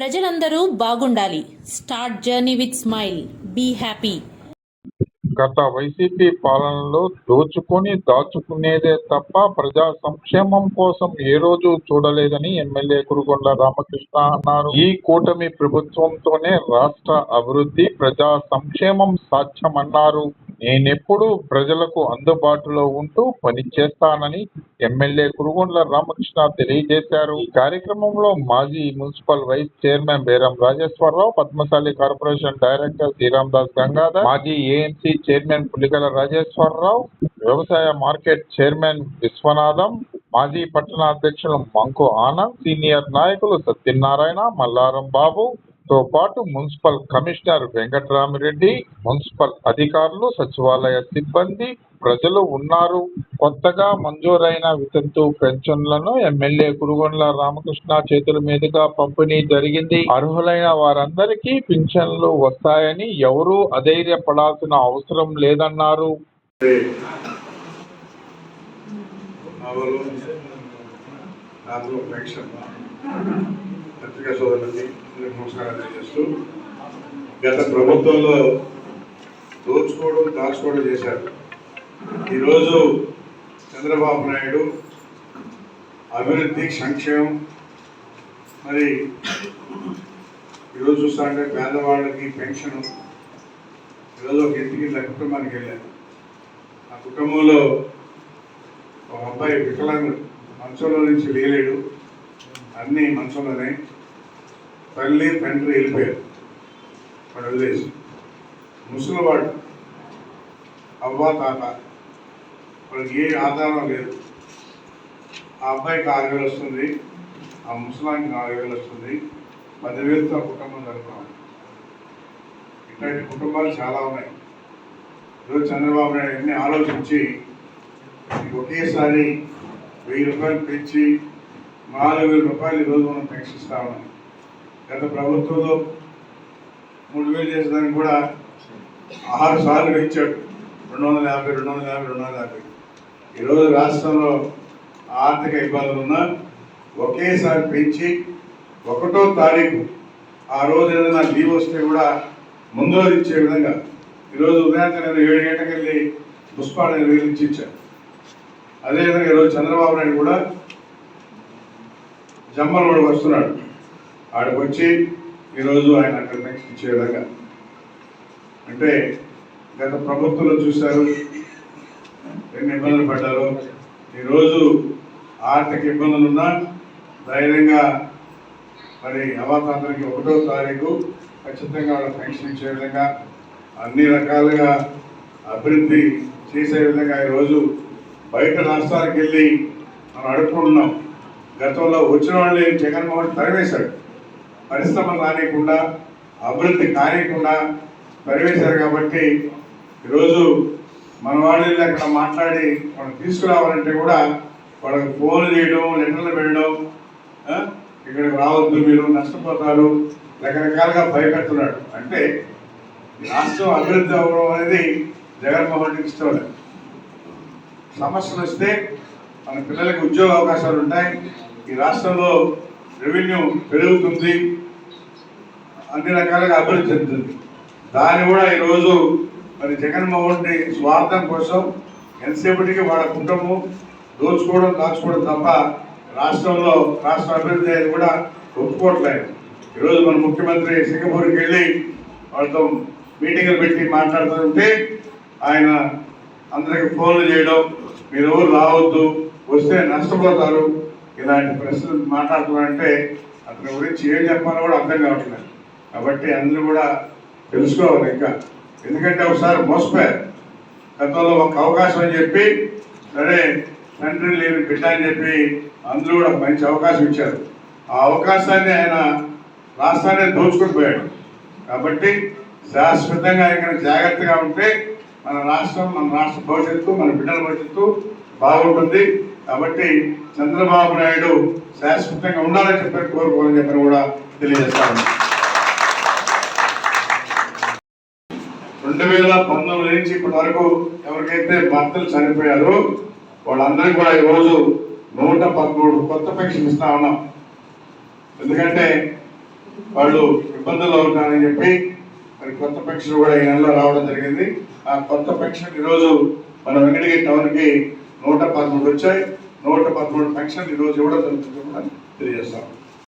ప్రజలందరూ బాగుండాలి. Start journey with smile. Be happy. గత వైసీపీ పాలనలో దోచుకొని దాచుకునేదే తప్ప ప్రజా సంక్షేమం కోసం ఏ రోజు చూడలేదని ఎమ్మెల్యే కురుగొండ రామకృష్ణ అన్నారు. ఈ కూటమి ప్రభుత్వంతోనే రాష్ట్ర అభివృద్ధి ప్రజా సంక్షేమం సాధ్యమన్నారు. నేనెప్పుడు ప్రజలకు అందుబాటులో ఉంటూ పనిచేస్తానని ఎమ్మెల్యే కురుగొండ్ల రామకృష్ణ తెలియజేశారు. ఈ కార్యక్రమంలో మాజీ మున్సిపల్ వైస్ చైర్మన్ బేరం రాజేశ్వరరావు పద్మశాలి కార్పొరేషన్ డైరెక్టర్ శ్రీరామ్ దాస్ గంగాధర్ మాజీ ఏఎంసీ చైర్మన్ పులిగల రాజేశ్వరరావు వ్యవసాయ మార్కెట్ చైర్మన్ విశ్వనాథం మాజీ పట్టణ అధ్యక్షులు మంకు ఆనంద్ సీనియర్ నాయకులు సత్యనారాయణ మల్లారం బాబు తో పాటు మున్సిపల్ కమిషనర్ వెంకటరామిరెడ్డి మున్సిపల్ అధికారులు సచివాలయ సిబ్బంది ప్రజలు ఉన్నారు. కొత్తగా మంజూరైన వితంతు పెన్షన్లను ఎమ్మెల్యే కురుగొండ్ల రామకృష్ణ చేతుల మీదుగా పంపిణీ జరిగింది. అర్హులైన వారందరికీ పింఛన్లు వస్తాయని ఎవరూ అధైర్యపడాల్సిన అవసరం లేదన్నారు. పత్రికా సోదరులకి అందరికీ నమస్కారం తెలియజేస్తూ గత ప్రభుత్వంలో దోచుకోవడం దాచుకోవడం చేశారు. ఈరోజు చంద్రబాబు నాయుడు అభివృద్ధి సంక్షేమం మరి ఈరోజు చూస్తా అంటే పేదవాళ్ళకి పెన్షన్ ఈరోజు ఒక ఇంటికి నా కుటుంబానికి వెళ్ళాను. ఆ కుటుంబంలో ఒక అబ్బాయి వికలాంగుడు మంచంలో నుంచి లేలేడు. అన్నీ మనుషులనే తల్లి తండ్రి వెళ్ళిపోయారు. వాడు వదిలేసి. ముసలివాడు అవ్వ తాత వాళ్ళకి ఏ ఆధారం లేదు. ఆ అబ్బాయికి ఆరు వేలు వస్తుంది ఆ ముసలానికి ఆరు వేలు వస్తుంది. పదివేలతో ఆ కుటుంబం జరుపుకోవాలి. ఇట్లాంటి కుటుంబాలు చాలా ఉన్నాయి. ఈరోజు చంద్రబాబు నాయుడు అన్ని ఆలోచించి ఒకేసారి వెయ్యి రూపాయలు పెంచి నాలుగు వేల రూపాయలు ఈరోజు మనం పెన్షన్ ఇస్తా ఉన్నాం. గత ప్రభుత్వంలో మూడు వేలు చేసేదానికి కూడా ఆరు సార్లు పెంచాడు. రెండు వందల యాభై రెండు వందల యాభై రెండు వందల యాభై ఈరోజు రాష్ట్రంలో ఆర్థిక ఇబ్బందులు ఉన్నా ఒకేసారి పెంచి ఒకటో తారీఖు ఆ రోజు ఏదైనా లీవ్ వస్తే కూడా ముందు ఇచ్చే విధంగా ఈరోజు ఉదయాన్నే నేను ఏడు గంటలకు వెళ్ళి పుష్పాడు వేలు ఇచ్చి ఇచ్చాను. అదేవిధంగా ఈరోజు చంద్రబాబు నాయుడు కూడా జమ్మలవాడు వస్తున్నాడు. ఆడికి వచ్చి ఈరోజు ఆయన అక్కడ నెక్స్ట్ ఇచ్చే విధంగా అంటే గత ప్రభుత్వంలో చూశారు ఎన్ని ఇబ్బందులు పడ్డారు. ఈరోజు ఆర్థిక ఇబ్బందులు ఉన్నా ధైర్యంగా మరి అవాతాంతరికి ఒకటో తారీఖు ఖచ్చితంగా వాళ్ళ పెన్షన్ ఇచ్చే విధంగా అన్ని రకాలుగా అభివృద్ధి చేసే విధంగా ఈరోజు బయట రాష్ట్రాలకు వెళ్ళి మనం అడుక్కుంటున్నాం. గతంలో వచ్చిన వాళ్ళని జగన్మోహన్ తరివేశాడు పరిశ్రమలు రానియకుండా అభివృద్ధి కానియకుండా తరివేశారు కాబట్టి ఈరోజు మన వాళ్ళు అక్కడ మాట్లాడి మనం తీసుకురావాలంటే కూడా వాళ్ళకి ఫోన్ చేయడం లెటర్లు పెట్టడం ఇక్కడికి రావద్దు మీరు నష్టపోతారు రకరకాలుగా భయపెడుతున్నాడు అంటే రాష్ట్రం అభివృద్ధి అవ్వడం అనేది జగన్మోహన్ రెడ్డికి ఇష్టం సమస్యలు వస్తే మన పిల్లలకి ఉద్యోగ అవకాశాలు ఉంటాయి. ఈ రాష్ట్రంలో రెవెన్యూ పెరుగుతుంది అన్ని రకాలుగా అభివృద్ధి చెందుతుంది. దాన్ని కూడా ఈరోజు మరి జగన్మోహన్ రెడ్డి స్వార్థం కోసం ఎంతసేపటికి వాళ్ళ కుటుంబం దోచుకోవడం దాచుకోవడం తప్ప రాష్ట్రంలో రాష్ట్ర అభివృద్ధి అనేది కూడా ఒప్పుకోవట్లేదు. ఈరోజు మన ముఖ్యమంత్రి సింగపూర్కి వెళ్ళి వాళ్ళతో మీటింగ్లు పెట్టి మాట్లాడుతుంటే ఆయన అందరికి ఫోన్లు చేయడం మీరు ఎవరు రావద్దు వస్తే నష్టపోతారు ఇలాంటి ప్రశ్నలు మాట్లాడుతున్నారంటే అతని గురించి ఏం చెప్పాలో కూడా అర్థం కావట్లేదు. కాబట్టి అందరూ కూడా తెలుసుకోవాలి ఇంకా. ఎందుకంటే ఒకసారి మోసపోయారు. గతంలో ఒక అవకాశం అని చెప్పి సరే తండ్రి లేని బిడ్డ అని చెప్పి అందరూ కూడా మంచి అవకాశం ఇచ్చారు. ఆ అవకాశాన్ని ఆయన రాష్ట్రాన్ని దోచుకొని పోయాడు. కాబట్టి శాశ్వతంగా ఆయన జాగ్రత్తగా ఉంటే మన రాష్ట్రం మన రాష్ట్ర భవిష్యత్తు మన బిడ్డల భవిష్యత్తు బాగుంటుంది. కాబట్టి చంద్రబాబు నాయుడు శాశ్వతంగా ఉండాలని చెప్పి కోరుకోవాలని చెప్పని కూడా తెలియజేస్తాను రెండు వేల పంతొమ్మిది నుంచి ఇప్పటి వరకు ఎవరికైతే భర్తలు చనిపోయారో వాళ్ళందరికీ కూడా ఈరోజు నూట పదమూడు కొత్త పెన్షన్ ఇస్తా ఉన్నాం. ఎందుకంటే వాళ్ళు ఇబ్బందుల్లో ఉంటారని చెప్పి మరి కొత్త పెన్షన్ కూడా ఈ నెలలో రావడం జరిగింది. ఆ కొత్త పెన్షన్ ఈరోజు మన వెంకటగిరి టౌన్కి నూట పదమూడు వచ్చాయి. నూట పదమూడు పెన్షన్ ఈరోజు ఇవ్వడం జరుగుతుంది కూడా తెలియజేస్తాం